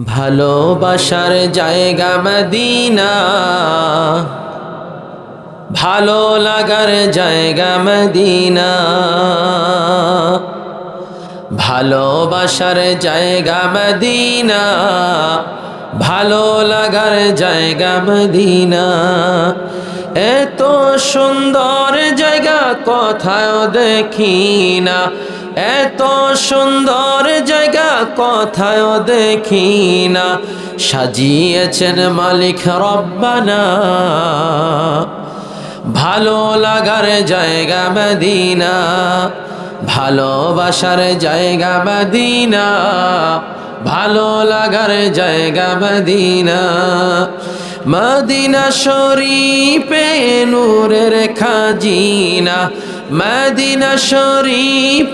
ভালোবাসার জায়গা মদিনা। ভালো লাগার জায়গা মদিনা। ভালোবাসার জায়গা মদিনা। ভালো লাগার জায়গা মদিনা। এত সুন্দর জায়গা, কোথাও দেখি না। এত সুন্দর জায়গা কোথাও দেখি না সাজিয়েছেন মালিক রব্বানা। ভালো লাগার জায়গা মদিনা, ভালোবাসার জায়গা মদিনা, ভালো লাগার জায়গা মদিনা। মদিনা শরীফে নূরের খাজিনা, মদিনা শরীফে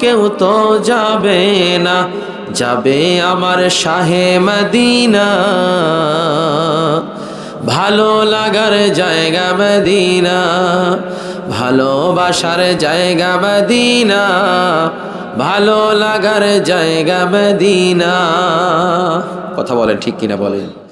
কেউ তো যাবে না, যাবে আমার শাহে মদিনা। ভালো লাগার জায়গা মদিনা, ভালোবাসার জায়গা মদিনা, ভালো লাগার জায়গা মদিনা। কথা বলেন ঠিক কিনা বলেন।